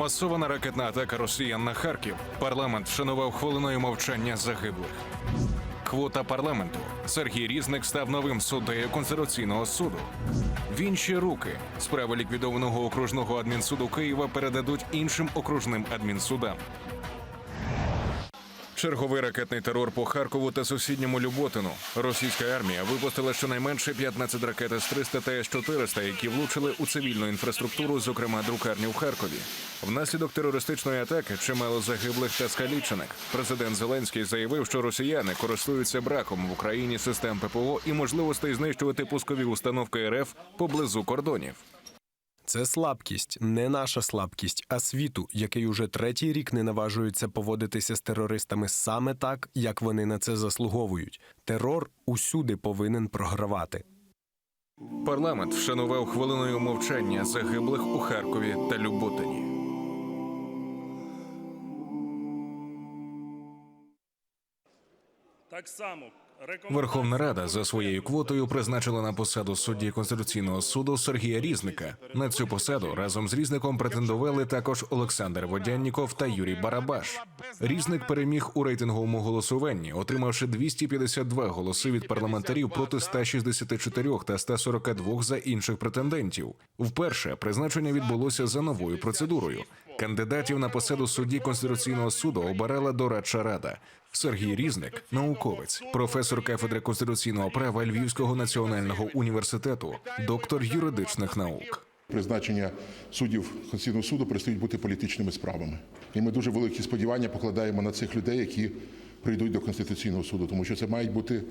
Масована ракетна атака росіян на Харків. Парламент вшанував хвилиною мовчання загиблих. Квота парламенту. Сергій Різник став новим суддею Конституційного суду. В інші руки справи ліквідованого окружного адмінсуду Києва передадуть іншим окружним адмінсудам. Черговий ракетний терор по Харкову та сусідньому Люботину. Російська армія випустила щонайменше 15 ракет С-300 та С-400, які влучили у цивільну інфраструктуру, зокрема друкарню в Харкові. Внаслідок терористичної атаки чимало загиблих та скалічених. Президент Зеленський заявив, що росіяни користуються браком в Україні систем ППО і можливостей знищувати пускові установки РФ поблизу кордонів. Це слабкість, не наша слабкість, а світу, який уже третій рік не наважується поводитися з терористами саме так, як вони на це заслуговують. Терор усюди повинен програвати. Парламент вшанував хвилиною мовчання загиблих у Харкові та Люботині. Так само Верховна Рада за своєю квотою призначила на посаду судді Конституційного суду Сергія Різника. На цю посаду разом з Різником претендували також Олександр Водянніков та Юрій Барабаш. Різник переміг у рейтинговому голосуванні, отримавши 252 голоси від парламентарів проти 164 та 142 за інших претендентів. Вперше призначення відбулося за новою процедурою. Кандидатів на посаду судді Конституційного суду обирала дорадча рада. Сергій Різник, науковець, професор кафедри конституційного права Львівського національного університету, доктор юридичних наук. Призначення суддів Конституційного суду перестають бути політичними справами. І ми дуже великі сподівання покладаємо на цих людей, які прийдуть до Конституційного суду, тому що це мають бути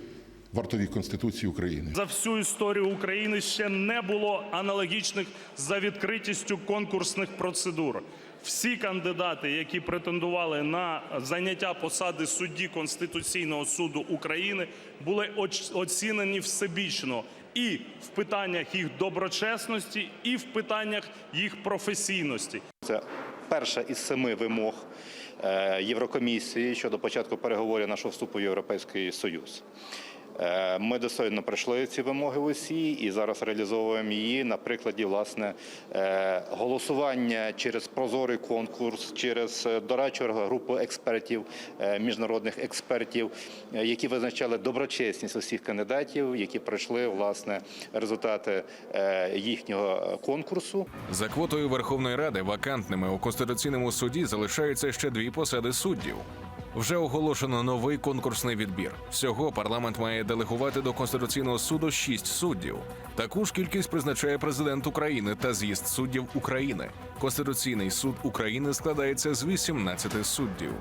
вартові Конституції України. за всю історію України ще не було аналогічних за відкритістю конкурсних процедур. Всі кандидати, які претендували на заняття посади судді Конституційного суду України, були оцінені всебічно і в питаннях їх доброчесності, і в питаннях їх професійності. Це перша із семи вимог е, Єврокомісії щодо початку переговорів нашого вступу в Європейський Союз. Е, Ми достойно пройшли ці вимоги усі і зараз реалізовуємо її на прикладі власне е, голосування через прозорий конкурс, через е, дорадчу групу експертів, міжнародних експертів, які визначали доброчесність усіх кандидатів, які пройшли власне результати їхнього конкурсу. За квотою Верховної Ради вакантними у конституційному суді залишаються ще дві посади суддів. Вже оголошено новий конкурсний відбір. Всього парламент має делегувати до конституційного суду шість суддів. Таку ж кількість призначає президент України та з'їзд суддів України. Конституційний суд України складається з 18 суддів.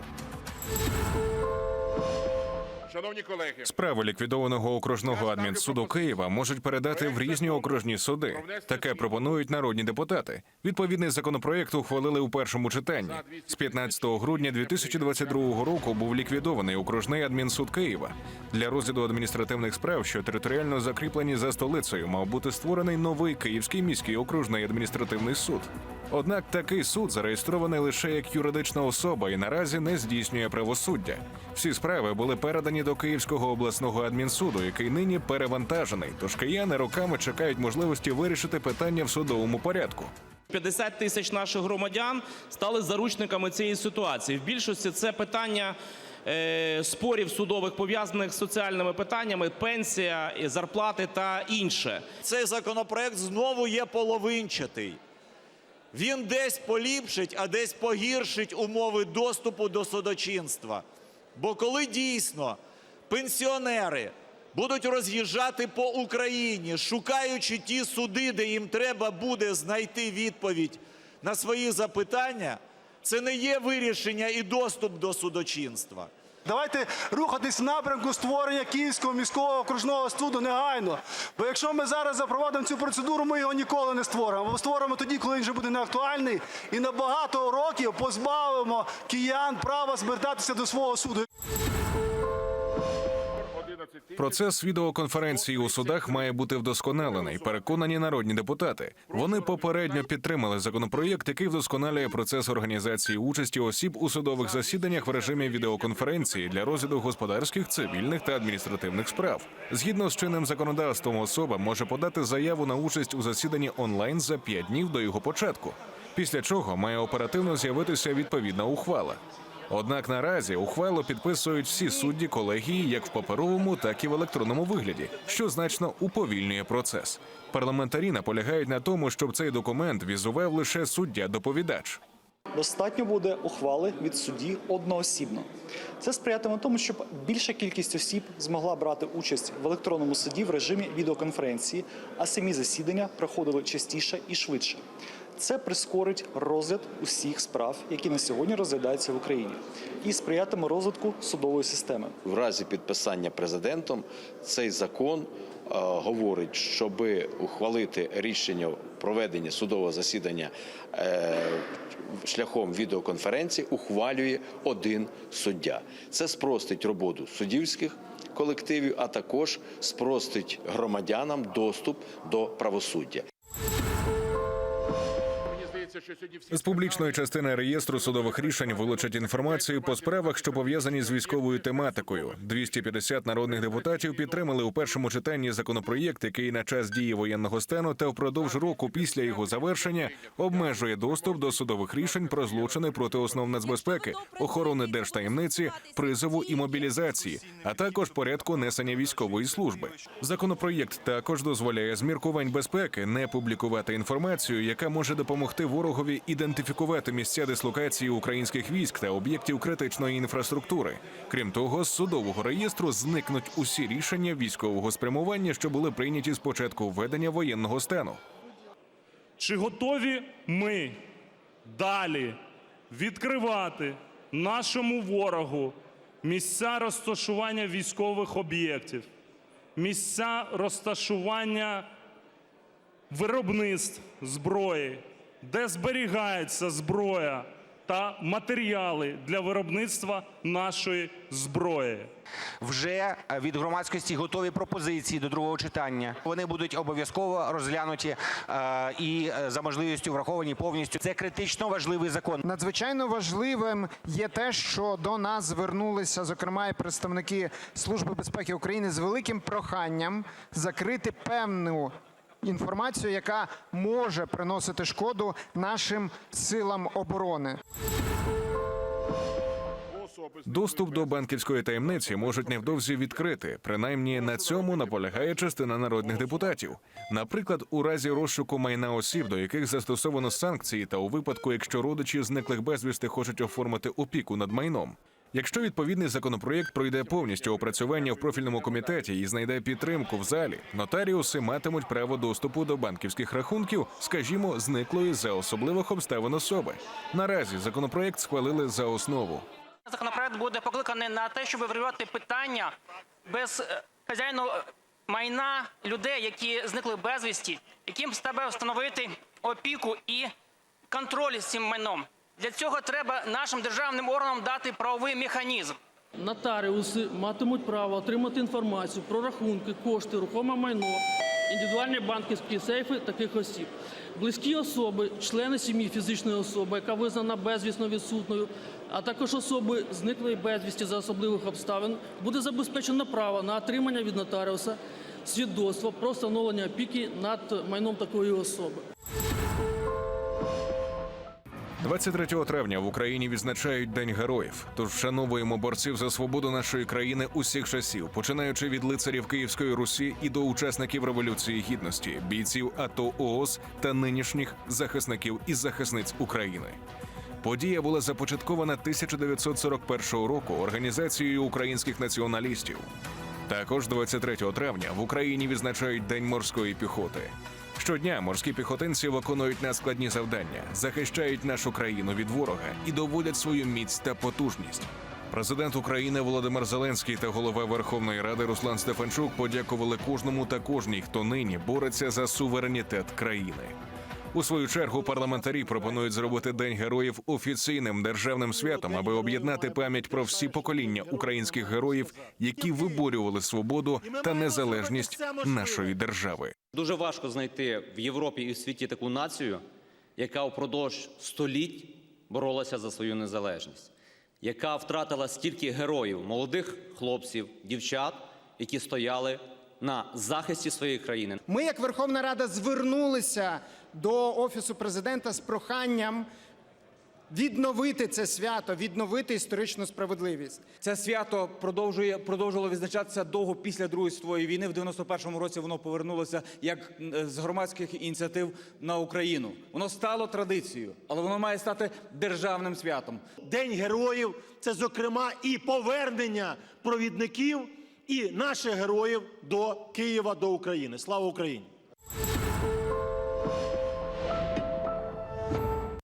Справи ліквідованого окружного адмінсуду Києва можуть передати в різні окружні суди. Таке пропонують народні депутати. Відповідний законопроект ухвалили у першому читанні. З 15 грудня 2022 року був ліквідований окружний адмінсуд Києва. Для розгляду адміністративних справ, що територіально закріплені за столицею, мав бути створений новий Київський міський окружний адміністративний суд. Однак такий суд зареєстрований лише як юридична особа і наразі не здійснює правосуддя. Всі справи були передані до Київського обласного адмінсуду, який нині перевантажений. Тож кияни роками чекають можливості вирішити питання в судовому порядку. 50 тисяч наших громадян стали заручниками цієї ситуації. В більшості це питання е, спорів судових пов'язаних з соціальними питаннями, пенсія, і зарплати та інше. Цей законопроект знову є половинчатий. Він десь поліпшить, а десь погіршить умови доступу до судочинства. Бо коли дійсно пенсіонери будуть роз'їжджати по Україні, шукаючи ті суди, де їм треба буде знайти відповідь на свої запитання, це не є вирішення і доступ до судочинства. Давайте рухатись в напрямку створення Київського міського окружного суду негайно. Бо якщо ми зараз запровадимо цю процедуру, ми його ніколи не створимо. Або створимо тоді, коли він вже буде неактуальний, і на багато років позбавимо киян права звертатися до свого суду. Процес відеоконференції у судах має бути вдосконалений. Переконані народні депутати. Вони попередньо підтримали законопроєкт, який вдосконалює процес організації участі осіб у судових засіданнях в режимі відеоконференції для розгляду господарських, цивільних та адміністративних справ. Згідно з чинним законодавством, особа може подати заяву на участь у засіданні онлайн за 5 днів до його початку. Після чого має оперативно з'явитися відповідна ухвала. Однак наразі ухвалу підписують всі судді колегії як в паперовому, так і в електронному вигляді, що значно уповільнює процес. Парламентарі наполягають на тому, щоб цей документ візував лише суддя-доповідач. Достатньо буде ухвали від судді одноосібно. Це сприятиме тому, щоб більша кількість осіб змогла брати участь в електронному суді в режимі відеоконференції, а самі засідання проходили частіше і швидше. Це прискорить розгляд усіх справ, які на сьогодні розглядаються в Україні, і сприятиме розвитку судової системи. В разі підписання президентом цей закон е, говорить, щоб ухвалити рішення проведення судового засідання е, шляхом відеоконференції, ухвалює один суддя. Це спростить роботу суддівських колективів, а також спростить громадянам доступ до правосуддя. З публічної частини реєстру судових рішень вилучать інформацію по справах, що пов'язані з військовою тематикою. 250 народних депутатів підтримали у першому читанні законопроєкт, який на час дії воєнного стану та впродовж року після його завершення обмежує доступ до судових рішень про злочини проти основ нацбезпеки, охорони держтаємниці, призову і мобілізації, а також порядку несення військової служби. Законопроєкт також дозволяє з міркувань безпеки не публікувати інформацію, яка може допомогти ворогові ідентифікувати місця дислокації українських військ та об'єктів критичної інфраструктури. Крім того, з судового реєстру зникнуть усі рішення військового спрямування, що були прийняті з початку введення воєнного стану. Чи готові ми далі відкривати нашому ворогу місця розташування військових об'єктів, місця розташування виробництв зброї, де зберігається зброя та матеріали для виробництва нашої зброї? Вже е, від громадськості готові пропозиції до другого читання. Вони будуть обов'язково розглянуті е, і е, за можливістю враховані повністю. Це критично важливий закон. Надзвичайно важливим є те, що до нас звернулися, зокрема, і представники Служби безпеки України з великим проханням закрити певну інформацію, яка може приносити шкоду нашим силам оборони. Доступ до банківської таємниці можуть невдовзі відкрити. Принаймні на цьому наполягає частина народних депутатів. Наприклад, у разі розшуку майна осіб, до яких застосовано санкції, та у випадку, якщо родичі зниклих безвісти хочуть оформити опіку над майном. Якщо відповідний законопроєкт пройде повністю опрацювання в профільному комітеті і знайде підтримку в залі, нотаріуси матимуть право доступу до банківських рахунків, скажімо, зниклої за особливих обставин особи. Наразі законопроєкт схвалили за основу. Законопроект буде покликаний на те, щоб врегулювати питання без е, хазяїну е, майна людей, які зникли безвісті, яким треба встановити опіку і контроль з цим майном. Для цього треба нашим державним органам дати правовий механізм. Нотаріуси матимуть право отримати інформацію про рахунки, кошти, рухоме майно, індивідуальні банківські сейфи таких осіб. Близькі особи, члени сім'ї фізичної особи, яка визнана безвісно відсутньою, а також особи зниклої безвісті за особливих обставин, буде забезпечено право на отримання від нотаріуса свідоцтва про встановлення опіки над майном такої особи. 23 травня в Україні відзначають День героїв. Тож вшановуємо борців за свободу нашої країни усіх часів, починаючи від лицарів Київської Русі і до учасників революції гідності, бійців АТО ООС та нинішніх захисників і захисниць України. Подія була започаткована 1941 року організацією українських націоналістів. Також 23 травня в Україні відзначають День морської піхоти. Щодня морські піхотинці виконують надскладні завдання, захищають нашу країну від ворога і доводять свою міць та потужність. Президент України Володимир Зеленський та голова Верховної Ради Руслан Стефанчук подякували кожному та кожній, хто нині бореться за суверенітет країни. У свою чергу парламентарі пропонують зробити День героїв офіційним державним святом, аби об'єднати пам'ять про всі покоління українських героїв, які виборювали свободу та незалежність нашої держави. Дуже важко знайти в Європі і в світі таку націю, яка впродовж століть боролася за свою незалежність, яка втратила стільки героїв, молодих хлопців, дівчат, які стояли на захисті своєї країни. Ми, як Верховна Рада, звернулися до Офісу президента з проханням відновити це свято, відновити історичну справедливість. Це свято продовжує продовжувало відзначатися довго після Другої світової війни. В 91-му році воно повернулося як е, з громадських ініціатив на Україну. Воно стало традицією, але воно має стати державним святом. День героїв це, зокрема, і повернення провідників і наших героїв до Києва, до України. Слава Україні!